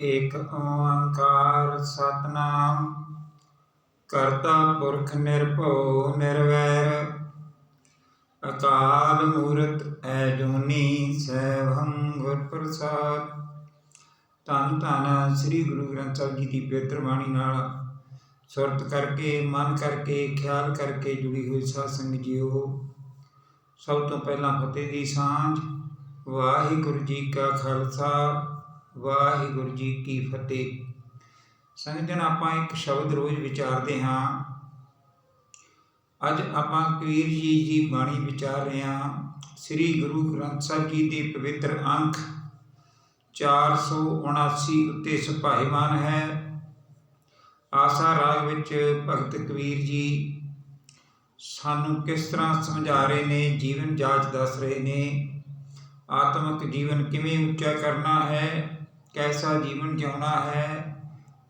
ਏਕ ਓੰਕਾਰ ਸਤਨਾਮ, ਕਰਤਾ ਪੁਰਖ ਨਿਰਭਉ ਨਿਰਵੈਰ, ਅਕਾਲ ਮੂਰਤ ਐਜੂਨੀ ਸੈਭੰ ਗੁਰ ਪ੍ਰਸਾਦ ਧੰਨ ਧੰਨ ਸ੍ਰੀ ਗੁਰੂ ਗ੍ਰੰਥ ਸਾਹਿਬ ਜੀ ਦੀ ਪਵਿੱਤਰ ਬਾਣੀ ਨਾਲ ਸੁਰਤ ਕਰਕੇ, ਮਨ ਕਰਕੇ, ਖਿਆਲ ਕਰਕੇ ਜੁੜੀ ਹੋਈ ਸਾਧ ਸੰਗਤ ਜੀਓ। ਸਭ ਤੋਂ ਪਹਿਲਾਂ ਫਤਿਹ ਦੀ ਸਾਂਝ, ਵਾਹਿਗੁਰੂ ਜੀ ਕਾ ਖਾਲਸਾ ਵਾਹਿਗੁਰੂ ਜੀ ਕੀ ਫਤਿਹ। ਸੰਗਤ ਜਨ, ਆਪਾਂ ਇੱਕ ਸ਼ਬਦ ਰੋਜ਼ ਵਿਚਾਰਦੇ ਹਾਂ। ਅੱਜ ਆਪਾਂ ਕਬੀਰ ਜੀ ਦੀ ਬਾਣੀ ਵਿਚਾਰ ਰਹੇ ਹਾਂ। ਸ੍ਰੀ ਗੁਰੂ ਗ੍ਰੰਥ ਸਾਹਿਬ ਜੀ ਦੇ ਪਵਿੱਤਰ ਅੰਕ 479 ਉੱਤੇ ਸੁਭਾਈਮਾਨ ਹੈ। ਆਸਾ ਰਾਗ ਵਿੱਚ ਭਗਤ ਕਬੀਰ ਜੀ ਸਾਨੂੰ ਕਿਸ ਤਰ੍ਹਾਂ ਸਮਝਾ ਰਹੇ ਨੇ, ਜੀਵਨ ਜਾਚ ਦੱਸ ਰਹੇ ਨੇ, ਆਤਮਿਕ ਜੀਵਨ ਕਿਵੇਂ ਉੱਚਾ ਕਰਨਾ ਹੈ ਕੈਸਾ ਜੀਵਨ ਜਿਉਣਾ ਹੈ,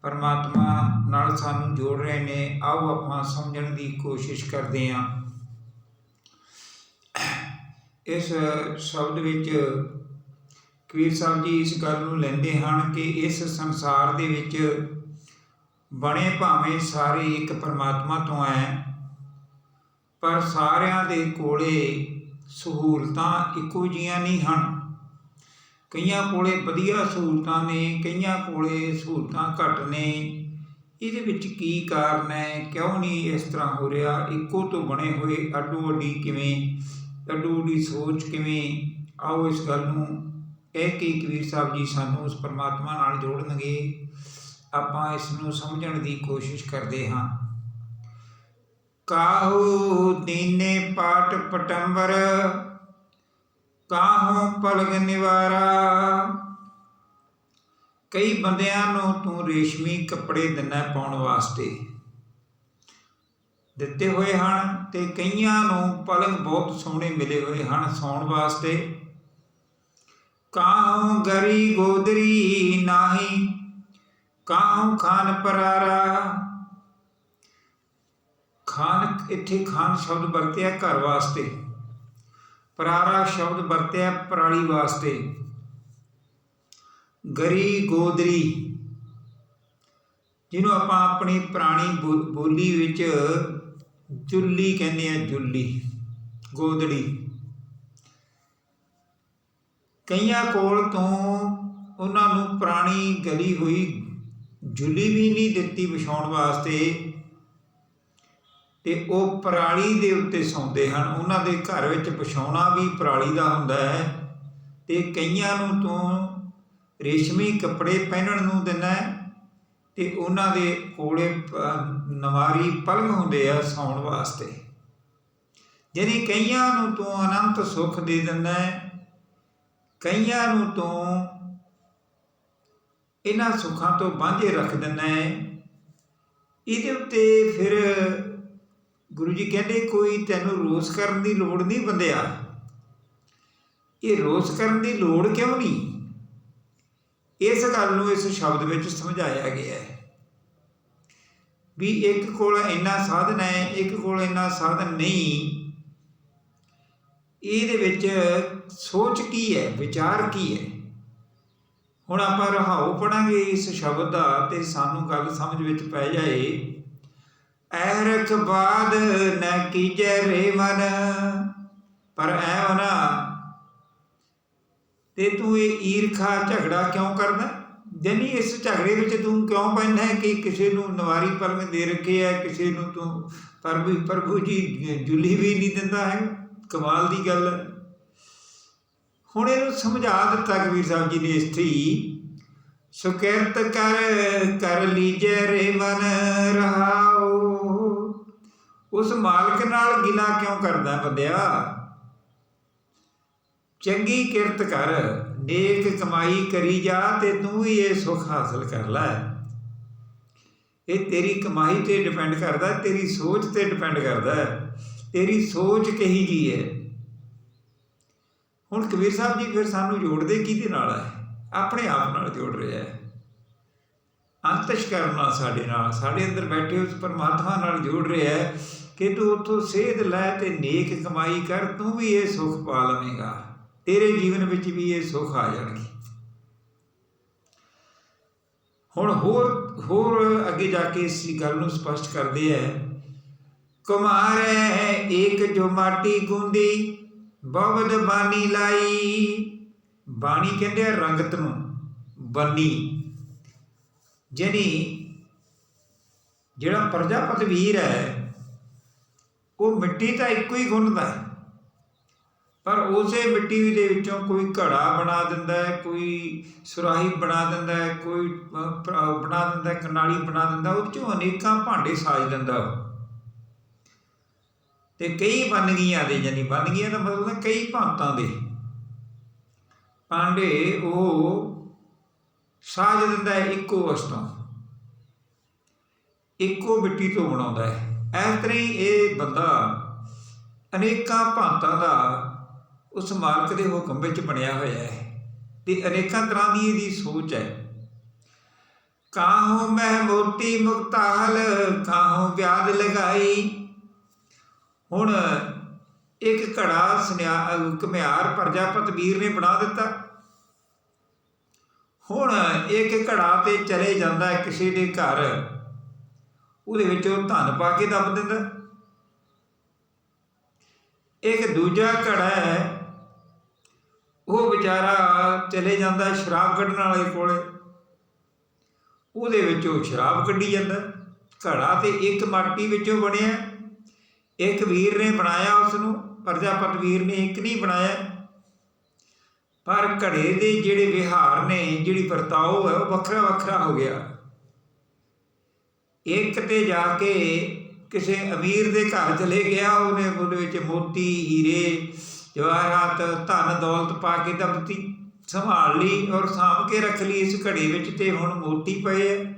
ਪਰਮਾਤਮਾ ਨਾਲ ਸਾਨੂੰ ਜੋੜ ਰਹੇ ਨੇ, ਆਓ ਆਪਾਂ ਸਮਝਣ ਦੀ ਕੋਸ਼ਿਸ਼ ਕਰਦੇ ਹਾਂ। ਇਸ ਸ਼ਬਦ ਵਿੱਚ ਕਬੀਰ ਸਾਹਿਬ ਜੀ ਇਸ ਗੱਲ ਨੂੰ ਲੈਂਦੇ ਹਨ ਕਿ ਇਸ ਸੰਸਾਰ ਦੇ ਵਿੱਚ ਬਣੇ ਭਾਵੇਂ ਸਾਰੇ ਇੱਕ ਪਰਮਾਤਮਾ ਤੋਂ ਹੈ, ਪਰ ਸਾਰਿਆਂ ਦੇ ਕੋਲੇ ਸਹੂਲਤਾਂ ਇੱਕੋ ਜੀਆਂ ਨਹੀਂ ਹਨ। ਕਈਆਂ ਕੋਲੇ ਵਧੀਆ ਸਹੂਲਤਾਂ ਨੇ, ਕਈਆਂ ਕੋਲੇ ਸਹੂਲਤਾਂ ਘੱਟ ਨੇ। ਇਹਦੇ ਵਿੱਚ ਕੀ ਕਾਰਨ ਹੈ? ਕਿਉਂ ਨਹੀਂ ਇਸ ਤਰ੍ਹਾਂ ਹੋ ਰਿਹਾ? ਇੱਕੋ ਤੋਂ ਬਣੇ ਹੋਏ ਅੱਡੋ ਅੱਡੀ ਕਿਵੇਂ? ਅੱਡੋ ਅੱਡੀ ਸੋਚ ਕਿਵੇਂ? ਆਓ ਇਸ ਗੱਲ ਨੂੰ ਕਹਿ ਕੇ ਕਬੀਰ ਸਾਹਿਬ ਜੀ ਸਾਨੂੰ ਉਸ ਪਰਮਾਤਮਾ ਨਾਲ ਜੋੜਨਗੇ। ਆਪਾਂ ਇਸ ਨੂੰ ਸਮਝਣ ਦੀ ਕੋਸ਼ਿਸ਼ ਕਰਦੇ ਹਾਂ। ਕਾਹੂ ਦੀਨੇ ਪਾਠ ਪਟੰਬਰ ਕਾਹੂ ਪਲਗ ਨਿਵਾਰਾ? ਕਈ ਬੰਦਿਆਂ ਨੂੰ ਤੂੰ ਰੇਸ਼ਮੀ ਕੱਪੜੇ ਦਿੰਨਾ ਪਾਉਣ ਵਾਸਤੇ। ਦਿੱਤੇ ਹੋਏ ਹਨ ਤੇ ਕਈਆਂ ਨੂੰ ਪਲੰਗ ਬਹੁਤ ਸੋਹਣੇ ਮਿਲੇ ਹੋਏ ਹਨ ਸੌਣ ਵਾਸਤੇ। ਕਾਹੂ ਗਰੀ ਗੋਦਰੀ ਨਾਹੀ, ਕਾਹੂ ਖਾਨ ਪਰਾਰਾ? ਖਾਨ ਇੱਥੇ ਖਾਨ ਸ਼ਬਦ ਵਰਤਿਆ ਘਰ ਵਾਸਤੇ। ਪਰਾਰਾ ਸ਼ਬਦ ਵਰਤਿਆ ਪਰਾਲੀ ਵਾਸਤੇ। ਗਰੀ ਗੋਦਰੀ, ਜਿਹਨੂੰ ਆਪਾਂ ਆਪਣੀ ਪੁਰਾਣੀ ਬੋ- ਬੋਲੀ ਵਿੱਚ ਜੁੱਲੀ ਕਹਿੰਦੇ ਆ, ਜੁੱਲੀ ਗੋਦੜੀ ਕਈਆਂ ਕੋਲ ਤੋਂ ਉਹਨਾਂ ਨੂੰ ਪੁਰਾਣੀ ਗਲੀ ਹੋਈ, ਜੁੱਲੀ ਵੀ ਨਹੀਂ ਦਿੱਤੀ ਵਿਛਾਉਣ ਵਾਸਤੇ। ਤੇ ਉਹ ਪਰਾਲੀ ਦੇ ਉੱਤੇ ਸੌਂਦੇ ਹਨ। ਉਹਨਾਂ ਦੇ ਘਰ ਵਿੱਚ ਵਿਛਾਉਣਾ ਵੀ ਪਰਾਲੀ ਦਾ ਹੁੰਦਾ ਹੈ ਤੇ ਕਈਆਂ ਨੂੰ ਤੂੰ ਰੇਸ਼ਮੀ ਕੱਪੜੇ ਪਹਿਨਣ ਨੂੰ ਦਿੰਦਾ ਹੈ ਤੇ ਉਹਨਾਂ ਦੇ ਕੋਲੇ ਨਵਾਰੀ ਪਲੰਗ ਹੁੰਦੇ ਆ ਸੌਣ ਵਾਸਤੇ। ਜਿਹੜੀ ਕਈਆਂ ਨੂੰ ਤੂੰ ਅਨੰਤ ਸੁੱਖ ਦੇ ਦਿੰਦਾ ਹੈ, ਕਈਆਂ ਨੂੰ ਤੂੰ ਇਹਨਾਂ ਸੁੱਖਾਂ ਤੋਂ ਵਾਂਝੇ ਰੱਖ ਦਿੰਦਾ ਹੈ। ਇਹਦੇ ਉੱਤੇ ਫਿਰ ਗੁਰੂ ਜੀ ਕਹਿੰਦੇ, ਕੋਈ ਤੈਨੂੰ ਰੋਸ ਕਰਨ ਦੀ ਲੋੜ ਨਹੀਂ ਬੰਦਿਆ। ਇਹ ਰੋਸ ਕਰਨ ਦੀ ਲੋੜ ਕਿਉਂ ਨਹੀਂ? ਇਸ ਗੱਲ ਨੂੰ ਇਸ ਸ਼ਬਦ ਵਿੱਚ ਸਮਝਾਇਆ ਗਿਆ ਹੈ ਵੀ ਇੱਕ ਕੋਲ ਇੰਨਾ ਸਾਧਨ ਹੈ, ਇੱਕ ਕੋਲ ਇੰਨਾ ਸਾਧਨ ਨਹੀਂ। ਇਹਦੇ ਵਿੱਚ ਸੋਚ ਕੀ ਹੈ, ਵਿਚਾਰ ਕੀ ਹੈ? ਹੁਣ ਆਪਾਂ ਰਹਾਉ ਪੜਾਂਗੇ ਇਸ ਸ਼ਬਦ ਦਾ ਤੇ ਸਾਨੂੰ ਗੱਲ ਸਮਝ ਵਿੱਚ ਪੈ ਜਾਏ ਐਰਖ ਬਾਦ ਨ ਕੀਜੈ ਰੇ ਮਨ ਪਰ ਐ ਨਾ ਤੇ ਤੂੰ ਇਹ ਈਰਖਾ ਝਗੜਾ ਕਿਉਂ ਕਰਦਾ? ਜਨੀ ਇਸ ਝਗੜੇ ਵਿੱਚ ਤੂੰ ਕਿਉਂ ਪੈਂਦਾ ਹੈ ਕਿ ਕਿਸੇ ਨੂੰ ਨਵਾਰੀ ਪਲਮ ਦੇ ਰੱਖੇ ਹੈ, ਕਿਸੇ ਨੂੰ ਤੂੰ ਪ੍ਰਭੂ ਪ੍ਰਭੂ ਜੀ ਜੁਲੀ ਵੀ ਨਹੀਂ ਦਿੰਦਾ ਹੈ? ਕਮਾਲ ਦੀ ਗੱਲ ਹੈ। ਹੁਣ ਇਹਨੂੰ ਸਮਝਾ ਦਿੱਤਾ ਕਬੀਰ ਸਾਹਿਬ ਜੀ ਨੇ ਇਸਤਰੀ ਸੁਕਿਰਤ ਕਰ ਕਰ ਲੀਜੈ ਰੇ ਮਨ ਰਹਾਉ। ਉਸ ਮਾਲਕ ਨਾਲ ਗਿਲਾ ਕਿਉਂ ਕਰਦਾ ਬੰਦਿਆ? ਚੰਗੀ ਕਿਰਤ ਕਰ, ਨੇਕ ਕਮਾਈ ਕਰੀ ਜਾ ਤੇ ਤੂੰ ਵੀ ਇਹ ਸੁੱਖ ਹਾਸਲ ਕਰ ਲੈ। ਇਹ ਤੇਰੀ ਕਮਾਈ ਤੇ ਡਿਪੈਂਡ ਕਰਦਾ, ਤੇਰੀ ਸੋਚ ਤੇ ਡਿਪੈਂਡ ਕਰਦਾ। ਤੇਰੀ ਸੋਚ ਕਹੀ ਜੀ ਹੈ? ਹੁਣ ਕਬੀਰ ਸਾਹਿਬ ਜੀ ਫਿਰ ਸਾਨੂੰ ਜੋੜਦੇ ਕਿਹਦੇ ਨਾਲ ਹੈ? ਆਪਣੇ ਆਪ ਨਾਲ ਜੋੜ ਰਿਹਾ ਹੈ। ਅੰਤਸ਼ ਕਰਨਾ ਸਾਡੇ ਨਾਲ, ਸਾਡੇ ਅੰਦਰ ਬੈਠੇ ਉਸ ਪਰਮਾਤਮਾ ਨਾਲ ਜੋੜ ਰਿਹਾ ਹੈ ਕਿ ਤੂੰ ਉਥੋਂ ਸੇਧ ਲੈ ਤੇ ਨੇਕ ਕਮਾਈ ਕਰ, ਤੂੰ ਵੀ ਇਹ ਸੁੱਖ ਪਾ ਲਵੇਂਗਾ। ਤੇਰੇ ਜੀਵਨ ਵਿੱਚ ਵੀ ਇਹ ਸੁੱਖ ਆ ਜਾਣਗੇ। ਹੁਣ ਹੋਰ ਹੋਰ ਅੱਗੇ ਜਾ ਕੇ ਇਸ ਗੱਲ ਨੂੰ ਸਪਸ਼ਟ ਕਰਦੇ ਹੈ। ਕੁਮਾਰੈ ਏਕ ਜੋ ਮਾਟੀ ਗੁੰਦੀ, ਬਵਦ ਬਾਣੀ ਲਾਈ। ਬਾਣੀ ਕਹਿੰਦੇ ਆ ਰੰਗਤ ਨੂੰ ਬੰਨੀ। ਜਿਹਨੀ ਜਿਹੜਾ ਪ੍ਰਜਾਪਤ ਵੀਰ ਹੈ ਉਹ ਮਿੱਟੀ ਤਾਂ ਇੱਕੋ ਹੀ ਗੁੰਨਦਾ ਹੈ। ਪਰ ਉਸੇ ਮਿੱਟੀ ਦੇ ਵਿੱਚੋਂ ਕੋਈ ਘੜਾ ਬਣਾ ਦਿੰਦਾ ਹੈ ਕੋਈ ਸੁਰਾਹੀ ਬਣਾ ਦਿੰਦਾ ਹੈ ਕੋਈ ਅਹ, ਬਣਾ ਦਿੰਦਾ ਹੈ ਕਨਾਲੀ ਬਣਾ ਦਿੰਦਾ ਉਹ ਚੋਂ ਅਨੇਕਾਂ ਭਾਂਡੇ ਸਾਜ ਦਿੰਦਾ ਉਹ। ਤੇ ਕਈ ਬਨਗੀਆਂ ਦੇ ਜਾਨੀ ਬਨਗੀਆਂ ਦਾ ਮਤਲਬ ਕਈ ਭਾਂਤਾਂ ਦੇ। ਭਾਂਡੇ ਉਹ ਸਾਜ ਦਿੰਦਾ ਹੈ, ਇੱਕੋ ਵਸਤੋਂ ਇੱਕੋ ਮਿੱਟੀ ਤੋਂ ਬਣਾਉਂਦਾ ਹੈ। ਇਸ ਤਰ੍ਹਾਂ ਹੀ ਇਹ ਬੰਦਾ ਅਨੇਕਾਂ ਭਾਂਤਾਂ ਦਾ ਉਸ ਮਾਲਕ ਦੇ ਹੁਕਮ ਵਿੱਚ ਬਣਿਆ ਹੋਇਆ ਹੈ ਤੇ ਅਨੇਕਾਂ ਤਰ੍ਹਾਂ ਦੀ ਇਹਦੀ ਸੋਚ ਹੈ। ਕਾਹੂ ਮਹਿ ਮੋਤੀ ਮੁਕਤਾਲ ਕਾਹੂ ਵਿਆਦ ਲਗਾਈ? ਹੁਣ ਇੱਕ ਘੜਾ ਸੁਨਿਆ ਅਹ ਘੁਮਿਆਰ ਪ੍ਰਜਾਪਤ ਵੀਰ ਨੇ ਬਣਾ ਦਿੱਤਾ। ਹੁਣ ਇੱਕ ਘੜਾ ਤੇ ਚਲੇ ਜਾਂਦਾ ਕਿਸੇ ਦੇ ਘਰ। ਉਹਦੇ ਵਿੱਚ ਉਹ ਧਨ ਪਾ ਕੇ ਦੱਬ ਦਿੰਦਾ। ਇੱਕ ਦੂਜਾ ਘੜਾ ਹੈ, ਉਹ ਵਿਚਾਰਾ ਚਲੇ ਜਾਂਦਾ ਸ਼ਰਾਬ ਕੱਢਣ ਵਾਲੇ ਕੋਲੇ। ਉਹਦੇ ਵਿੱਚੋਂ ਸ਼ਰਾਬ ਕੱਢੀ ਜਾਂਦਾ। ਘੜਾ ਤੇ ਇੱਕ ਮਾਟੀ ਵਿੱਚੋਂ ਬਣਿਆ। ਇੱਕ ਵੀਰ ਨੇ ਬਣਾਇਆ ਉਸ ਨੂੰ ਪ੍ਰਜਾਪਤ ਵੀਰ ਨੇ ਇੱਕ ਨਹੀਂ ਬਣਾਇਆ, ਪਰ ਘੜੇ ਦੇ ਜਿਹੜੇ ਵਿਹਾਰ ਨੇ, ਜਿਹੜੀ ਵਰਤਾਓ ਹੈ, ਉਹ ਵੱਖਰਾ ਵੱਖਰਾ ਹੋ ਗਿਆ। ਇੱਕ ਤੇ ਜਾ ਕੇ ਕਿਸੇ ਅਮੀਰ ਦੇ ਘਰ ਚਲੇ ਗਿਆ, ਉਹਨੇ ਉਹਦੇ ਵਿੱਚ ਮੋਤੀ, ਹੀਰੇ, ਜਵਾਹਰਾਤ, ਧਨ, ਦੌਲਤ ਪਾ ਕੇ ਦਬਤੀ ਸੰਭਾਲ ਲਈ ਔਰ ਸਾਂਭ ਕੇ ਰੱਖ ਲਈ। ਇਸ ਘੜੇ ਵਿੱਚ ਤੇ ਹੁਣ ਮੋਤੀ ਪਏ ਹੈ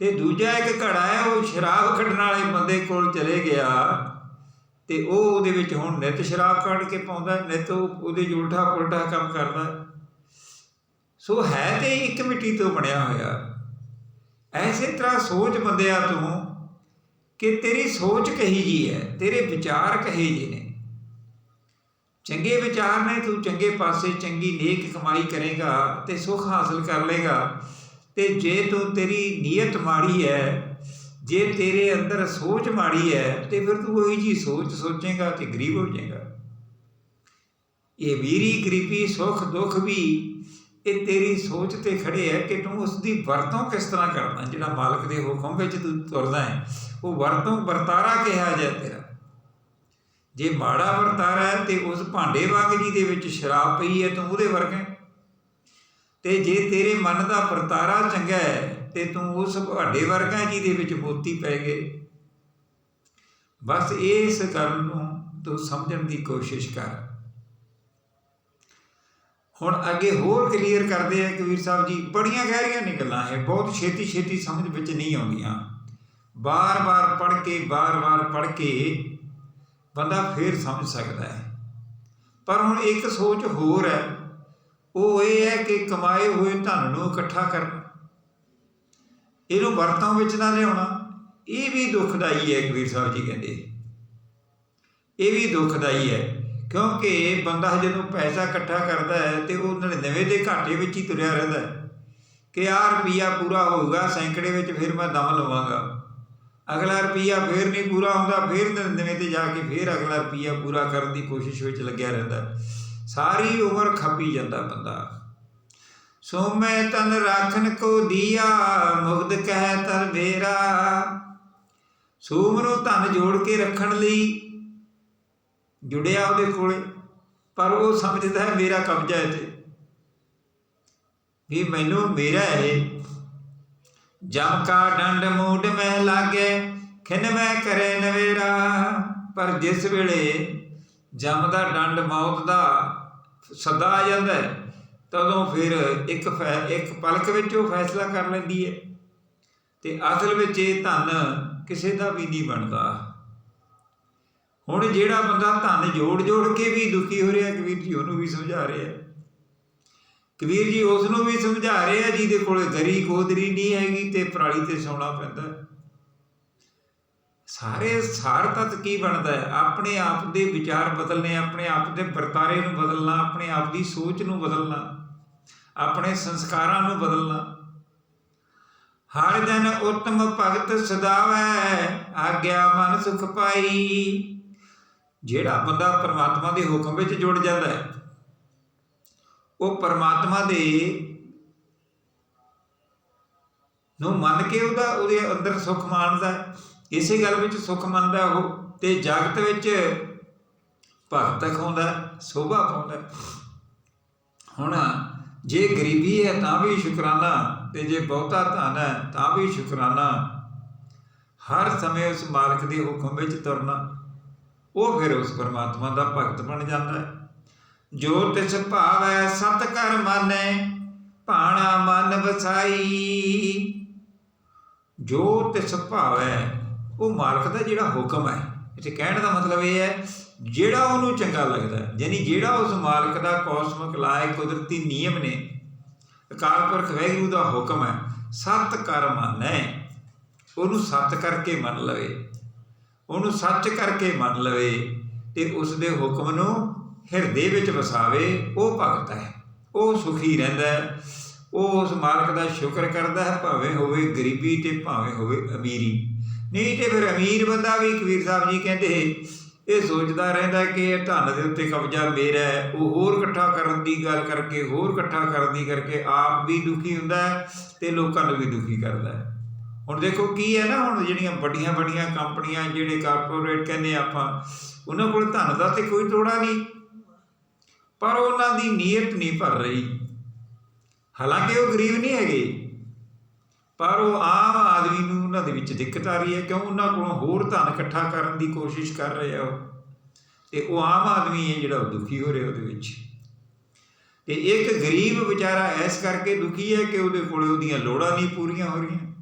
ਤੇ ਦੂਜਾ ਇੱਕ ਘੜਾ ਹੈ, ਉਹ ਸ਼ਰਾਬ ਖੱਡਣ ਵਾਲੇ ਬੰਦੇ ਕੋਲ ਚਲੇ ਗਿਆ। ਤੇ ਉਹ ਉਹਦੇ ਵਿੱਚ ਹੁਣ ਨਿਤ ਸ਼ਰਾਬ ਕੱਢ ਕੇ ਪਾਉਂਦਾ ਨਿਤ ਉਹਦੇ 'ਚ ਉਲਟਾ ਪੁਲਟਾ ਕੰਮ ਕਰਦਾ ਸੋ ਹੈ ਤੇ ਇੱਕ ਮਿੱਟੀ ਤੋਂ ਬਣਿਆ ਹੋਇਆ। ਐਸੇ ਤਰ੍ਹਾਂ ਸੋਚ ਬੰਦਿਆ ਤੂੰ ਕਿ ਤੇਰੀ ਸੋਚ ਕਹੀ ਜੀ ਹੈ, ਤੇਰੇ ਵਿਚਾਰ ਕਹੇ ਜੀ ਨੇ। ਚੰਗੇ ਵਿਚਾਰ ਨੇ, ਤੂੰ ਚੰਗੇ ਪਾਸੇ ਚੰਗੀ ਨੇਕ ਕਮਾਈ ਕਰੇਗਾ ਤੇ ਸੁਖ ਹਾਸਲ ਕਰ ਲੇਗਾ ਤੇ ਜੇ ਤੂੰ ਤੇਰੀ ਨੀਅਤ ਮਾੜੀ ਹੈ ਜੇ ਤੇਰੇ ਅੰਦਰ ਸੋਚ ਮਾੜੀ ਹੈ, ਤੇ ਫਿਰ ਤੂੰ ਉਹੀ ਜੀ ਸੋਚ ਸੋਚੇਗਾ ਤੇ ਗਰੀਬ ਹੋ ਜਾਏਗਾ। ਇਹ ਵੀਰੀ ਗਰੀਬੀ, ਸੁਖ ਦੁੱਖ ਵੀ ਇਹ ਤੇਰੀ ਸੋਚ ਤੇ ਖੜੇ ਹੈ ਕਿ ਤੂੰ ਉਸ ਦੀ ਵਰਤੋਂ ਕਿਸ ਤਰ੍ਹਾਂ ਕਰਦਾ ਜਿਹੜਾ ਮਾਲਕ ਦੇ ਹੁਕਮ ਵਿੱਚ ਤੂੰ ਤੁਰਦਾ ਹੈ, ਉਹ ਵਰਤੋਂ ਵਰਤਾਰਾ ਕਿਹਾ ਜਾ ਤੇਰਾ। ਜੇ ਮਾੜਾ ਵਰਤਾਰਾ ਹੈ, ਤੇ ਉਸ ਭਾਂਡੇ ਵਾਂਗ ਜੀ ਦੇ ਵਿੱਚ ਸ਼ਰਾਬ ਪਈ ਹੈ, ਤੂੰ ਉਹਦੇ ਵਰਗਾ ਤੇ ਜੇ ਤੇਰੇ ਮਨ ਦਾ ਵਰਤਾਰਾ ਚੰਗਾ ਹੈ, ਤੇ ਤੂੰ ਉਸ ਵੱਡੇ ਵਰਗਾ ਹੈ ਜਿਹਦੇ ਵਿੱਚ ਮੋਤੀ ਪੈ ਗਏ। ਬਸ ਇਸ ਗੱਲ ਨੂੰ ਤੂੰ ਸਮਝਣ ਦੀ ਕੋਸ਼ਿਸ਼ ਕਰ। ਹੁਣ ਅੱਗੇ ਹੋਰ ਕਲੀਅਰ ਕਰਦੇ ਆ ਕਬੀਰ ਸਾਹਿਬ ਜੀ, ਬੜੀਆਂ ਗਹਿਰੀਆਂ ਨਿਕਲਾਂ ਹੈ ਬਹੁਤ ਛੇਤੀ ਛੇਤੀ ਸਮਝ ਵਿੱਚ ਨਹੀਂ ਆਉਂਦੀਆਂ। ਬਾਰ-ਬਾਰ ਪੜ੍ਹ ਕੇ, ਬਾਰ-ਬਾਰ ਪੜ੍ਹ ਕੇ ਬੰਦਾ ਫੇਰ ਸਮਝ ਸਕਦਾ ਹੈ। ਪਰ ਹੁਣ ਇੱਕ ਸੋਚ ਹੋਰ ਹੈ ਉਹ ਇਹ ਹੈ ਕਿ ਕਮਾਏ ਹੋਏ ਧਨ ਨੂੰ ਇਕੱਠਾ ਕਰਨਾ। ਇਹਨੂੰ ਵਰਤੋਂ ਵਿੱਚ ਨਾ ਲਿਆਉਣਾ। ਇਹ ਵੀ ਦੁਖਦਾਈ ਹੈ ਕਬੀਰ ਸਾਹਿਬ ਜੀ ਕਹਿੰਦੇ। ਇਹ ਵੀ ਦੁਖਦਾਈ ਹੈ, ਕਿਉਂਕਿ ਬੰਦਾ ਜਦੋਂ ਪੈਸਾ ਇਕੱਠਾ ਕਰਦਾ ਹੈ, ਤੇ ਉਹ 99 ਦੇ ਘਾਟੇ ਵਿੱਚ ਹੀ ਤੁਰਿਆ ਰਹਿੰਦਾ ਹੈ। ਕਿ ਆਹ ਰੁਪਈਆ ਪੂਰਾ ਹੋਊਗਾ, ਸੈਂਕੜੇ ਵਿੱਚ ਫਿਰ ਮੈਂ ਦਮ ਲਵਾਂਗਾ। ਅਗਲਾ ਰੁਪਈਆ ਫੇਰ ਨਹੀਂ ਪੂਰਾ ਹੁੰਦਾ, ਫੇਰ 99 ਤੇ ਜਾ ਕੇ ਫੇਰ ਅਗਲਾ ਰੁਪਈਆ ਪੂਰਾ ਕਰਨ ਦੀ ਕੋਸ਼ਿਸ਼ ਵਿੱਚ ਲੱਗਿਆ ਰਹਿੰਦਾ ਹੈ। ਸਾਰੀ ਉਮਰ ਖੱਪੀ ਜਾਂਦਾ ਬੰਦਾ। ਸੋ ਮੈਂ ਤਨ ਰਾਖਨ ਕੋ ਦੀਆ ਮੁਗਦ ਕਹਿ ਤਰ ਮੇਰਾ ਸੂਮ ਨੂੰ ਧਨ ਜੋੜ ਕੇ ਰੱਖਣ ਲਈ ਜੁੜਿਆ ਉਹਦੇ ਕੋਲੇ, ਪਰ ਉਹ ਸਮਝਦਾ ਹੈ ਮੇਰਾ ਕਬਜ਼ਾ ਹੈ ਤੇ ਵੀ ਮੈਨੂੰ ਮੇਰਾ ਇਹ ਜਮ ਕਾ ਡੰਡ ਮੂਡ ਮਹਿ ਲਾਗੇ, ਖਿਨ ਮੈਂ ਕਰੇ ਨਵੇਰਾ ਪਰ ਜਿਸ ਵੇਲੇ ਜਮ ਦਾ ਡੰਡ ਮੌਤ ਦਾ ਸੱਦਾ ਆ ਜਾਂਦਾ ਹੈ, ਤਦੋਂ ਫਿਰ ਇੱਕ ਫੈ- ਇੱਕ ਪਲਕ ਵਿੱਚ ਉਹ ਫੈਸਲਾ ਕਰ ਲੈਂਦੀ ਹੈ। ਤੇ ਅਸਲ ਵਿੱਚ ਇਹ ਧਨ ਕਿਸੇ ਦਾ ਵੀ ਨਹੀਂ ਬਣਦਾ। ਹੁਣ ਜਿਹੜਾ ਬੰਦਾ ਧਨ ਜੋੜ ਜੋੜ ਕੇ ਵੀ ਦੁਖੀ ਹੋ ਰਿਹਾ, ਕਬੀਰ ਜੀ ਉਹਨੂੰ ਵੀ ਸਮਝਾ ਰਿਹਾ ਕਬੀਰ ਜੀ ਉਸ ਨੂੰ ਵੀ ਸਮਝਾ ਰਿਹਾ ਜਿਹਦੇ ਕੋਲੇ ਗਰੀ ਕੋਦਰੀ ਨਹੀਂ ਹੈਗੀ ਤੇ ਪਰਾਲੀ ਤੇ ਸੌਣਾ ਪੈਂਦਾ ਸਾਰੇ ਸਾਰ ਤੱਤ ਕੀ ਬਣਦਾ ਹੈ? ਆਪਣੇ ਆਪ ਦੇ ਵਿਚਾਰ ਬਦਲਨੇ, ਆਪਣੇ ਆਪ ਦੇ ਵਰਤਾਰੇ ਨੂੰ ਬਦਲਣਾ, ਆਪਣੇ ਆਪ ਦੀ ਸੋਚ ਨੂੰ ਬਦਲਣਾ, ਆਪਣੇ ਸੰਸਕਾਰਾਂ ਨੂੰ ਬਦਲਣਾ। ਹਰ ਜਨ ਉਤਮ ਭਗਤ ਸਦਾਵੈ, ਆਗਿਆ ਮਨ ਸੁਖ ਪਾਈ। ਜਿਹੜਾ ਬੰਦਾ ਪਰਮਾਤਮਾ ਦੇ ਹੁਕਮ ਵਿੱਚ ਜੁੜ ਜਾਂਦਾ ਹੈ, ਉਹ ਪਰਮਾਤਮਾ ਦੇ ਨੂੰ ਮੰਨ ਕੇ ਉਹਦਾ, ਉਹਦੇ ਅੰਦਰ ਸੁਖ ਮਾਣਦਾ ਹੈ। ਇਸੇ ਗੱਲ ਵਿੱਚ ਸੁਖ ਮੰਨਦਾ ਉਹ ਤੇ ਜਗਤ ਵਿੱਚ ਭਗਤ ਖਾਉਂਦਾ ਸੋਭਾ ਪਾਉਂਦਾ। ਹੁਣ ਜੇ ਗਰੀਬੀ ਹੈ ਤਾਂ ਵੀ ਸ਼ੁਕਰਾਨਾ ਤੇ ਜੇ ਬਹੁਤਾ ਧਨ ਹੈ ਤਾਂ ਵੀ ਸ਼ੁਕਰਾਨਾ। ਹਰ ਸਮੇਂ ਉਸ ਮਾਲਕ ਦੇ ਹੁਕਮ ਵਿੱਚ ਤੁਰਨਾ, ਉਹ ਫਿਰ ਉਸ ਪਰਮਾਤਮਾ ਦਾ ਭਗਤ ਬਣ ਜਾਂਦਾ ਹੈ। ਜੋ ਤਿਸ ਭਾਵੈ ਸਤ ਕਰ ਮਾਨੈ, ਭਾਣਾ ਮਨ ਵਸਾਈ। ਜੋ ਤਿਸ ਭਾਵੈ ਉਹ ਮਾਲਕ ਦਾ ਜਿਹੜਾ ਹੁਕਮ ਹੈ, ਇੱਥੇ ਕਹਿਣ ਦਾ ਮਤਲਬ ਇਹ ਹੈ, ਜਿਹੜਾ ਉਹਨੂੰ ਚੰਗਾ ਲੱਗਦਾ ਹੈ, ਯਾਨੀ ਜਿਹੜਾ ਉਸ ਮਾਲਕ ਦਾ ਕੌਸਮਿਕ ਲਾਇ ਕੁਦਰਤੀ ਨਿਯਮ ਨੇ, ਅਕਾਲ ਪੁਰਖ ਵਾਹਿਗੁਰੂ ਦਾ ਹੁਕਮ ਹੈ, ਸਤ ਕਰ ਮੰਨੈ ਉਹਨੂੰ ਸਤ ਕਰਕੇ ਮੰਨ ਲਵੇ, ਉਹਨੂੰ ਸੱਚ ਕਰਕੇ ਮੰਨ ਲਵੇ, ਤੇ ਉਸ ਦੇ ਹੁਕਮ ਨੂੰ ਹਿਰਦੇ ਵਿੱਚ ਵਸਾਵੇ, ਉਹ ਭਗਤ ਹੈ, ਉਹ ਸੁਖੀ ਰਹਿੰਦਾ ਹੈ, ਉਹ ਉਸ ਮਾਲਕ ਦਾ ਸ਼ੁਕਰ ਕਰਦਾ ਹੈ, ਭਾਵੇਂ ਹੋਵੇ ਗਰੀਬੀ ਤੇ ਭਾਵੇਂ ਹੋਵੇ ਅਮੀਰੀ। ਨਹੀਂ ਤੇ ਫਿਰ ਅਮੀਰ ਬੰਦਾ ਵੀ ਕਬੀਰ ਸਾਹਿਬ ਜੀ ਕਹਿੰਦੇ, ਇਹ ਸੋਚਦਾ ਰਹਿੰਦਾ ਕਿ ਇਹ ਧਨ ਦੇ ਉੱਤੇ ਕਬਜ਼ਾ ਮੇਰਾ ਹੈ, ਉਹ ਹੋਰ ਇਕੱਠਾ ਕਰਨ ਦੀ ਗੱਲ ਕਰਕੇ, ਹੋਰ ਇਕੱਠਾ ਕਰਨ ਦੀ ਕਰਕੇ ਆਪ ਵੀ ਦੁਖੀ ਹੁੰਦਾ ਹੈ ਤੇ ਲੋਕਾਂ ਨੂੰ ਵੀ ਦੁਖੀ ਕਰਦਾ ਹੈ। ਹੁਣ ਦੇਖੋ ਕੀ ਹੈ ਨਾ, ਹੁਣ ਜਿਹੜੀਆਂ ਵੱਡੀਆਂ ਵੱਡੀਆਂ ਕੰਪਨੀਆਂ, ਜਿਹੜੇ ਕਾਰਪੋਰੇਟ ਕਹਿੰਦੇ ਆਪਾਂ, ਉਹਨਾਂ ਕੋਲ ਧਨ ਦਾ ਤੇ ਕੋਈ ਤੋੜਾ ਨਹੀਂ। ਪਰ ਉਹਨਾਂ ਦੀ ਨੀਅਤ ਨਹੀਂ ਭਰ ਰਹੀ। ਹਾਲਾਂਕਿ ਉਹ ਗਰੀਬ ਨਹੀਂ ਹੈਗੇ, ਪਰ ਉਹ ਆਮ ਆਦਮੀ ਨੂੰ ਉਹਨਾਂ ਦੇ ਵਿੱਚ ਦਿੱਕਤ ਆ ਰਹੀ ਹੈ, ਕਿਉਂ ਉਹਨਾਂ ਕੋਲੋਂ ਹੋਰ ਧਨ ਇਕੱਠਾ ਕਰਨ ਦੀ ਕੋਸ਼ਿਸ਼ ਕਰ ਰਹੇ ਆ ਉਹ ਤੇ ਉਹ ਆਮ ਆਦਮੀ ਹੈ ਜਿਹੜਾ ਉਹ ਦੁਖੀ ਹੋ ਰਿਹਾ ਉਹਦੇ ਵਿੱਚ। ਤੇ ਇੱਕ ਗਰੀਬ ਵਿਚਾਰਾ ਐਸ ਕਰਕੇ ਦੁਖੀ ਹੈ ਕਿ ਉਹਦੇ ਕੋਲ ਉਹਦੀਆਂ ਲੋੜਾਂ ਨਹੀਂ ਪੂਰੀਆਂ ਹੋ ਰਹੀਆਂ।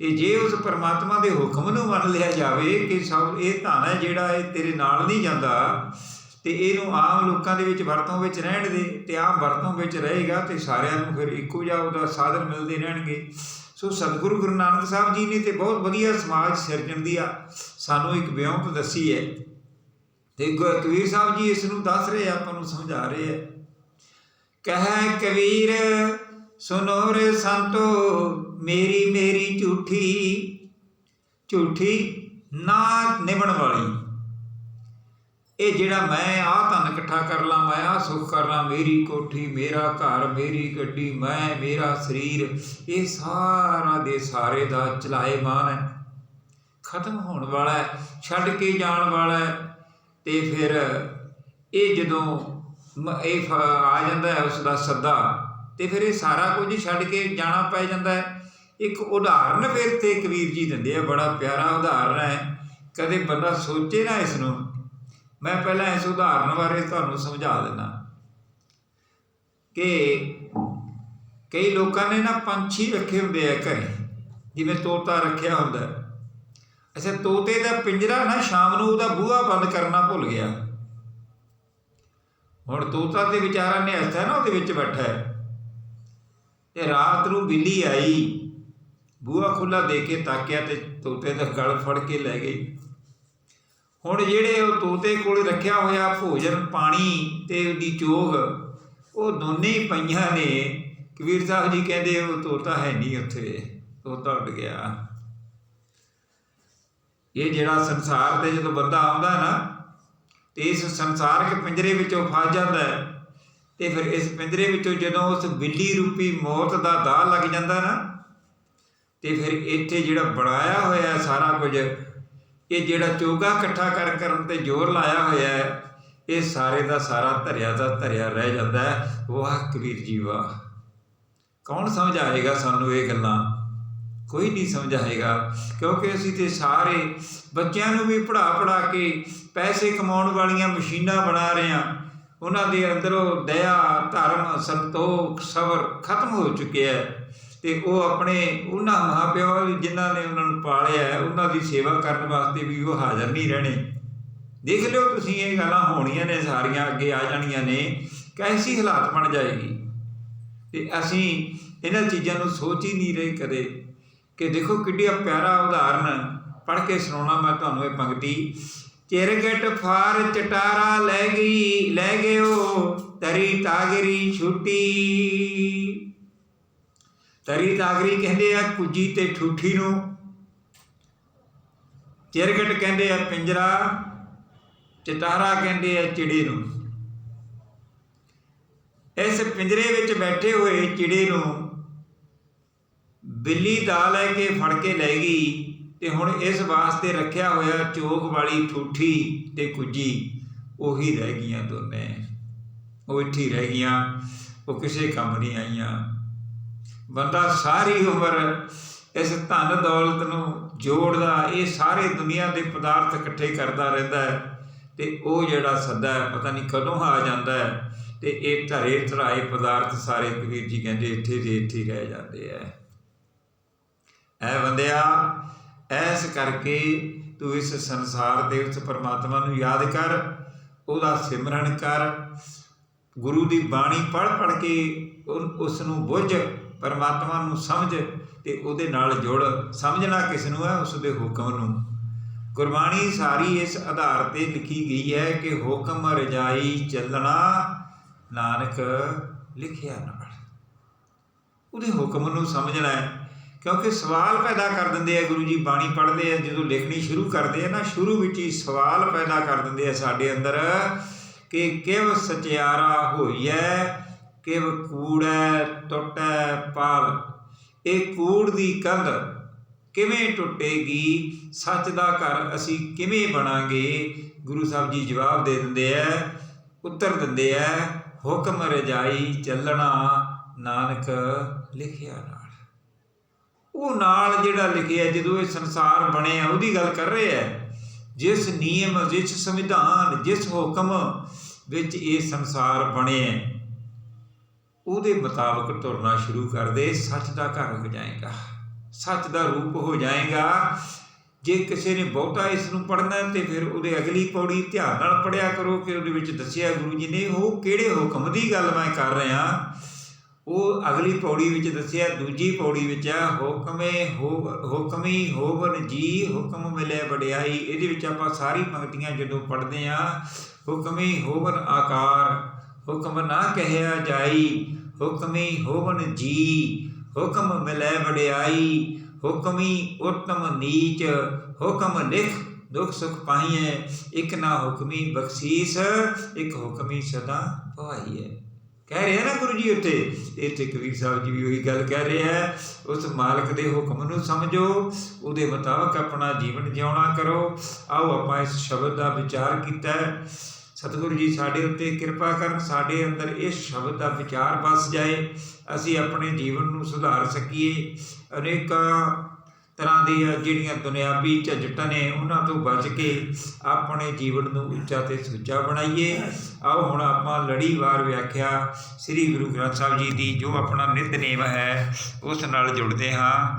ਤੇ ਜੇ ਉਸ ਪਰਮਾਤਮਾ ਦੇ ਹੁਕਮ ਨੂੰ ਮੰਨ ਲਿਆ ਜਾਵੇ ਕਿ ਸਭ ਇਹ ਧਨ ਹੈ ਜਿਹੜਾ ਇਹ ਤੇਰੇ ਨਾਲ ਨਹੀਂ ਜਾਂਦਾ, ਤੇ ਇਹਨੂੰ ਆਮ ਲੋਕਾਂ ਦੇ ਵਿੱਚ ਵਰਤੋਂ ਵਿੱਚ ਰਹਿਣ ਦੇ, ਤੇ ਆਮ ਵਰਤੋਂ ਵਿੱਚ ਰਹੇਗਾ, ਤੇ ਸਾਰਿਆਂ ਨੂੰ ਫਿਰ ਇੱਕੋ ਜਿਹਾ ਉਹਦਾ ਸਾਧਨ ਮਿਲਦੇ ਰਹਿਣਗੇ। ਸੋ ਸਤਿਗੁਰੂ ਗੁਰੂ ਨਾਨਕ ਸਾਹਿਬ ਜੀ ਨੇ ਤੇ ਬਹੁਤ ਵਧੀਆ ਸਮਾਜ ਸਿਰਜਣ ਦੀ ਆ ਸਾਨੂੰ ਇੱਕ ਵਿਉਂਤ ਦੱਸੀ ਹੈ। ਤੇ ਗੁਰੂ ਕਬੀਰ ਸਾਹਿਬ ਜੀ ਇਸ ਨੂੰ ਦੱਸ ਰਹੇ ਆ, ਆਪਾਂ ਨੂੰ ਸਮਝਾ ਰਹੇ ਹੈ ਕਹੈ ਕਬੀਰ ਸੁਨੋ ਰੇ ਸੰਤੋ ਮੇਰੀ ਮੇਰੀ ਝੂਠੀ ਝੂਠੀ ਨਾ ਨਿਭਣ ਵਾਲੀ। ਇਹ ਜਿਹੜਾ ਮੈਂ ਆਹ ਧਨ ਇਕੱਠਾ ਕਰ ਲਾਂ, ਮੈਂ ਆਹ ਸੁੱਖ ਕਰ ਲਾਂ, ਮੇਰੀ ਕੋਠੀ, ਮੇਰਾ ਘਰ, ਮੇਰੀ ਗੱਡੀ, ਮੈਂ, ਮੇਰਾ ਸਰੀਰ, ਇਹ ਸਾਰਾ ਦੇ ਸਾਰੇ ਦਾ ਚਲਾਏਮਾਨ ਹੈ। ਖਤਮ ਹੋਣ ਵਾਲਾ ਹੈ, ਛੱਡ ਕੇ ਜਾਣ ਵਾਲਾ ਹੈ, ਤੇ ਫਿਰ ਇਹ ਜਦੋਂ ਮ- ਇਹ ਫ- ਆ ਜਾਂਦਾ ਹੈ ਉਸ ਦਾ ਸੱਦਾ, ਤੇ ਫਿਰ ਇਹ ਸਾਰਾ ਕੁਝ ਛੱਡ ਕੇ ਜਾਣਾ ਪੈ ਜਾਂਦਾ ਹੈ। ਇੱਕ ਉਦਾਹਰਨ ਫਿਰ ਤੇ ਕਬੀਰ ਜੀ ਦਿੰਦੇ ਆ, ਬੜਾ ਪਿਆਰਾ ਉਦਾਹਰਨ ਹੈ। ਕਦੇ ਬੰਦਾ ਸੋਚੇ ਨਾ ਇਸ ਨੂੰ ਮੈਂ ਪਹਿਲਾਂ ਇਸ ਉਦਾਹਰਨ ਬਾਰੇ ਤੁਹਾਨੂੰ ਸਮਝਾ ਦਿੰਦਾ। ਕਿ ਕਈ ਲੋਕਾਂ ਨੇ ਨਾ ਪੰਛੀ ਰੱਖੇ ਹੁੰਦੇ ਆ ਘਰੇ, ਜਿਵੇਂ ਤੋਤਾ ਰੱਖਿਆ ਹੁੰਦਾ। ਅੱਛਾ, ਤੋਤੇ ਦਾ ਪਿੰਜਰਾ ਨਾ ਸ਼ਾਮ ਨੂੰ ਉਹਦਾ ਬੂਹਾ ਬੰਦ ਕਰਨਾ ਭੁੱਲ ਗਿਆ। ਹੁਣ ਤੋਤਾ ਤੇ ਵਿਚਾਰਾ ਨੇ ਹੱਥਾ ਨਾ, ਉਹਦੇ ਵਿੱਚ ਬੈਠਾ ਹੈ। ਤੇ ਰਾਤ ਨੂੰ ਬਿੱਲੀ ਆਈ। ਬੂਹਾ ਖੁੱਲਾ ਦੇ ਕੇ ਤਾਕਿਆ ਤੇ ਤੋਤੇ ਦਾ ਗਲ ਫੜ ਕੇ ਲੈ ਗਈ। ਹੁਣ ਜਿਹੜੇ ਉਹ ਤੋਤੇ ਕੋਲ ਰੱਖਿਆ ਹੋਇਆ ਭੋਜਨ, ਪਾਣੀ ਤੇ ਉਹਦੀ ਚੋਗ, ਉਹ ਦੋਨੇ ਪਈਆਂ ਨੇ। ਕਬੀਰ ਸਾਹਿਬ ਜੀ ਕਹਿੰਦੇ ਉਹ ਤੋਤਾ ਹੈ ਨਹੀਂ ਉੱਥੇ, ਤੋਤਾ ਉੱਡ ਗਿਆ। ਇਹ ਜਿਹੜਾ ਸੰਸਾਰ ਤੇ ਜਦੋਂ ਬੰਦਾ ਆਉਂਦਾ ਨਾ, ਤੇ ਇਸ ਸੰਸਾਰਕ ਪਿੰਜਰੇ ਵਿੱਚੋਂ ਫਸ ਜਾਂਦਾ ਹੈ। ਤੇ ਫਿਰ ਇਸ ਪਿੰਜਰੇ ਵਿੱਚੋਂ ਜਦੋਂ ਉਸ ਬਿੱਲੀ ਰੂਪੀ ਮੌਤ ਦਾ ਦਾਅ ਲੱਗ ਜਾਂਦਾ ਨਾ, ਤੇ ਫਿਰ ਇੱਥੇ ਜਿਹੜਾ ਬਣਾਇਆ ਹੋਇਆ ਸਾਰਾ ਕੁਝ ਇਹ ਜਿਹੜਾ ਚੋਗਾ ਇਕੱਠਾ ਕਰ ਕਰਨ ਤੇ ਜ਼ੋਰ ਲਾਇਆ ਹੋਇਆ ਹੈ, ਇਹ ਸਾਰੇ ਦਾ ਸਾਰਾ ਧਰਿਆ ਦਾ ਧਰਿਆ ਰਹਿ ਜਾਂਦਾ ਹੈ। ਵਾਹ ਕਬੀਰ ਜੀ ਵਾਹ ਕੌਣ ਸਮਝਾਏਗਾ ਸਾਨੂੰ ਇਹ ਗੱਲਾਂ? ਕੋਈ ਨਹੀਂ ਸਮਝਾਏਗਾ, ਕਿਉਂਕਿ ਅਸੀਂ ਤੇ ਸਾਰੇ ਬੱਚਿਆਂ ਨੂੰ ਵੀ ਪੜਾ ਪੜਾ ਕੇ ਪੈਸੇ ਕਮਾਉਣ ਵਾਲੀਆਂ ਮਸ਼ੀਨਾਂ ਬਣਾ ਰਹੇ ਹਾਂ। ਉਹਨਾਂ ਦੇ ਅੰਦਰੋਂ ਦਇਆ, ਧਰਮ, ਸੰਤੋਖ, ਸਬਰ ਖਤਮ ਹੋ ਚੁੱਕਿਆ ਹੈ। ਤੇ ਉਹ ਆਪਣੇ ਉਹਨਾਂ ਮਾਪਿਆਂ ਜਿਨ੍ਹਾਂ ਨੇ ਉਹਨਾਂ ਨੂੰ ਪਾਲਿਆ ਹੈ, ਉਹਨਾਂ ਦੀ ਸੇਵਾ ਕਰਨ ਵਾਸਤੇ ਵੀ ਉਹ ਹਾਜ਼ਰ ਨਹੀਂ ਰਹਿਣੇ। ਦੇਖ ਲਿਓ ਤੁਸੀਂ ਇਹ ਗੱਲਾਂ ਹੋਣੀਆਂ ਨੇ, ਸਾਰੀਆਂ ਅੱਗੇ ਆ ਜਾਣੀਆਂ ਨੇ ਕੈਸੀ ਹਾਲਾਤ ਬਣ ਜਾਏਗੀ। ਤੇ ਅਸੀਂ ਇਹਨਾਂ ਚੀਜ਼ਾਂ ਨੂੰ ਸੋਚ ਹੀ ਨਹੀਂ ਰਹੇ ਕਦੇ ਕਿ ਦੇਖੋ ਕਿੱਡੀ ਪਿਆਰਾ ਉਦਾਹਰਨ ਪੜ੍ਹ ਕੇ ਸੁਣਾਉਣਾ ਮੈਂ ਤੁਹਾਨੂੰ ਇਹ ਪੰਕਤੀ। ਚਿਰਗਟ ਫਾਰ ਚਟਾਰਾ ਲੈ ਗਈ, ਲੈ ਗਿਓ ਤਰੀ ਤਾਗਰੀ ਛੁੱਟੀ। ਤਰੀ ਤਾਗਰੀ ਕਹਿੰਦੇ ਆ, ਕੁੱਜੀ ਤੇ ਠੂਠੀ ਨੂੰ। ਚਿਰਗਟ ਕਹਿੰਦੇ ਆ, ਪਿੰਜਰਾ। ਚਟਾਰਾ ਕਹਿੰਦੇ ਆ, ਚਿੜੇ ਨੂੰ। ਇਸ ਪਿੰਜਰੇ ਵਿੱਚ ਬੈਠੇ ਹੋਏ ਚਿੜੇ ਨੂੰ ਬਿੱਲੀ ਦਾ ਲੈ ਕੇ ਫੜ ਕੇ ਲੈ ਗਈ ਤੇ ਹੁਣ ਇਸ ਵਾਸਤੇ ਰੱਖਿਆ ਹੋਇਆ ਚੋਕ ਵਾਲੀ ਠੂਠੀ ਤੇ ਕੁੱਜੀ ਉਹੀ ਰਹਿ ਗਈਆਂ ਦੋਨੇ। ਉਹ ਇੱਥੇ ਰਹਿ ਗਈਆਂ, ਉਹ ਕਿਸੇ ਕੰਮ ਨਹੀਂ ਆਈਆਂ। ਬੰਦਾ ਸਾਰੀ ਉਮਰ ਇਸ ਧਨ ਦੌਲਤ ਨੂੰ ਜੋੜਦਾ, ਇਹ ਸਾਰੇ ਦੁਨੀਆ ਦੇ ਪਦਾਰਥ ਇਕੱਠੇ ਕਰਦਾ ਰਹਿੰਦਾ ਹੈ ਤੇ ਉਹ ਜਿਹੜਾ ਸੱਦਾ ਹੈ, ਪਤਾ ਨਹੀਂ ਕਦੋਂ ਆ ਜਾਂਦਾ ਹੈ ਤੇ ਇਹ ਧਰੇ ਧਰਾਏ ਪਦਾਰਥ ਸਾਰੇ ਕਬੀਰ ਜੀ ਕਹਿੰਦੇ ਇੱਥੇ ਦੇ ਇੱਥੇ ਰਹਿ ਜਾਂਦੇ ਆ। ਐ ਬੰਦਿਆ, ਐਸ ਕਰਕੇ ਤੂੰ ਇਸ ਸੰਸਾਰ ਦੇ ਉਸ ਪਰਮਾਤਮਾ ਨੂੰ ਯਾਦ ਕਰ, ਉਹਦਾ ਸਿਮਰਨ ਕਰ, ਗੁਰੂ ਦੀ ਬਾਣੀ ਪੜ੍ਹ ਪੜ੍ਹ ਕੇ ਉਨ- ਉਸ ਨੂੰ ਬੁੱਝ ਪਰਮਾਤਮਾ ਨੂੰ ਸਮਝ ਤੇ ਉਹਦੇ ਨਾਲ ਜੁੜ, ਸਮਝਣਾ ਕਿਸ ਨੂੰ ਹੈ? ਉਸ ਦੇ ਹੁਕਮ ਨੂੰ। ਗੁਰਬਾਣੀ ਸਾਰੀ ਇਸ ਆਧਾਰ ਤੇ ਲਿਖੀ ਗਈ ਹੈ ਕਿ ਹੁਕਮ ਰਜਾਈ ਚੱਲਣਾ ਨਾਨਕ ਲਿਖਿਆ ਨਾਲ। ਉਹਦੇ ਹੁਕਮ ਨੂੰ ਸਮਝਣਾ ਹੈ। ਕਿਉਂਕਿ ਸਵਾਲ ਪੈਦਾ ਕਰ ਦਿੰਦੇ ਆ, ਗੁਰੂ ਜੀ ਬਾਣੀ ਪੜ੍ਹਦੇ ਆ, ਜਦੋਂ ਲਿਖਣੀ ਸ਼ੁਰੂ ਕਰਦੇ ਆ ਨਾ, ਸ਼ੁਰੂ ਵਿੱਚ ਹੀ ਸਵਾਲ ਪੈਦਾ ਕਰ ਦਿੰਦੇ ਆ ਸਾਡੇ ਅੰਦਰ ਕਿ ਕਿਵ ਸਚਿਆਰਾ ਹੋਈਐ ਕਿਵ ਕੂੜੈ ਟੁੱਟੈ ਪਾਲ ਇਹ ਕੂੜ ਦੀ ਕੰਧ ਕਿਵੇਂ ਟੁੱਟੇਗੀ? ਸੱਚ ਦਾ ਘਰ ਅਸੀਂ ਕਿਵੇਂ ਬਣਾਂਗੇ? ਗੁਰੂ ਸਾਹਿਬ ਜੀ ਜਵਾਬ ਦੇ ਦਿੰਦੇ ਆ ਉੱਤਰ ਦਿੰਦੇ ਆ ਹੁਕਮ ਰਜਾਈ ਚੱਲਣਾ ਨਾਨਕ ਲਿਖਿਆ ਨਾਲ। ਉਹ ਨਾਲ ਜਿਹੜਾ ਲਿਖਿਆ, ਜਦੋਂ ਇਹ ਸੰਸਾਰ ਬਣਿਆ ਉਹਦੀ ਗੱਲ ਕਰ ਰਹੇ ਆ ਜਿਸ ਨਿਯਮ, ਜਿਸ ਸੰਵਿਧਾਨ, ਜਿਸ ਹੁਕਮ ਵਿੱਚ ਇਹ ਸੰਸਾਰ ਬਣਿਆ ਉਹਦੇ ਮੁਤਾਬਕ ਤੁਰਨਾ ਸ਼ੁਰੂ ਕਰ ਦੇ, ਸੱਚ ਦਾ ਘਰ ਹੋ ਜਾਏਗਾ। ਸੱਚ ਦਾ ਰੂਪ ਹੋ ਜਾਏਗਾ। ਜੇ ਕਿਸੇ ਨੇ ਬਹੁਤਾ ਇਸ ਨੂੰ ਪੜ੍ਹਨਾ ਹੈ, ਤੇ ਫਿਰ ਉਹਦੇ ਅਗਲੀ ਪੌੜੀ ਧਿਆਨ ਨਾਲ ਪੜਿਆ ਕਰੋ ਕਿ ਉਹਦੇ ਵਿੱਚ ਦੱਸਿਆ ਗੁਰੂ ਜੀ ਨੇ, ਉਹ ਕਿਹੜੇ ਹੁਕਮ ਦੀ ਗੱਲ ਮੈਂ ਕਰ ਰਿਹਾ? ਉਹ ਅਗਲੀ ਪੌੜੀ ਵਿੱਚ ਦੱਸਿਆ, ਦੂਜੀ ਪੌੜੀ ਵਿੱਚ ਆ, ਹੁਕਮੇ ਹੋ ਹੁਕਮੀ ਹੋਵਨ ਜੀ, ਹੁਕਮ ਮਿਲੇ ਵਡਿਆਈ। ਇਹਦੇ ਵਿੱਚ ਆਪਾਂ ਸਾਰੀ ਪੰਕਤੀਆਂ ਜਦੋਂ ਪੜ੍ਹਦੇ ਆ ਹੁਕਮੀ ਹੋਵਨ ਆਕਾਰ, ਹੁਕਮ ਨਾ ਕਹਿਆ ਜਾਈ ਹੁਕਮੀ ਹੋਵਨ ਜੀ, ਹੁਕਮ ਮਿਲੈ ਵਡਿਆਈ, ਹੁਕਮੀ ਉਤਮ ਨੀਚ, ਹੁਕਮ ਲਿਖ ਦੁਖ ਸੁਖ ਪਾਈਐ, ਇੱਕ ਨਾ ਹੁਕਮੀ ਬਖਸ਼ੀਸ, ਇੱਕ ਹੁਕਮੀ ਸਦਾ ਭਵਾਈਐ ਕਹਿ ਰਿਹਾ ਨਾ ਗੁਰੂ ਜੀ ਉੱਥੇ ਇੱਥੇ ਕਬੀਰ ਸਾਹਿਬ ਜੀ ਵੀ ਉਹੀ ਗੱਲ ਕਹਿ ਰਿਹਾ ਆ ਉਸ ਮਾਲਕ ਦੇ ਹੁਕਮ ਨੂੰ ਸਮਝੋ, ਉਹਦੇ ਮੁਤਾਬਕ ਆਪਣਾ ਜੀਵਨ ਜਿਉਣਾ ਕਰੋ, ਆਓ ਆਪਾਂ ਇਸ ਸ਼ਬਦ ਦਾ ਵਿਚਾਰ ਕੀਤਾ ਹੈ। ਸਤਿਗੁਰੂ ਜੀ ਸਾਡੇ ਉੱਤੇ ਕਿਰਪਾ ਕਰਨ, ਸਾਡੇ ਅੰਦਰ ਇਸ ਸ਼ਬਦ ਦਾ ਵਿਚਾਰ ਵਸ ਜਾਏ, ਅਸੀਂ ਆਪਣੇ ਜੀਵਨ ਨੂੰ ਸੁਧਾਰ ਸਕੀਏ। ਅਨੇਕਾਂ ਤਰ੍ਹਾਂ ਦੀਆਂ ਜਿਹੜੀਆਂ ਦੁਨਿਆਵੀ ਝੰਜਟਾਂ ਨੇ, ਉਹਨਾਂ ਤੋਂ ਬਚ ਕੇ ਆਪਣੇ ਜੀਵਨ ਨੂੰ ਉੱਚਾ ਤੇ ਸੁੱਚਾ ਬਣਾਈਏ। ਆਓ ਹੁਣ ਆਪਾਂ ਲੜੀਵਾਰ ਵਿਆਖਿਆ ਸ੍ਰੀ ਗੁਰੂ ਗ੍ਰੰਥ ਸਾਹਿਬ ਜੀ ਦੀ ਜੋ ਆਪਣਾ ਨਿਤਨੇਮ ਹੈ, ਉਸ ਨਾਲ ਜੁੜਦੇ ਹਾਂ।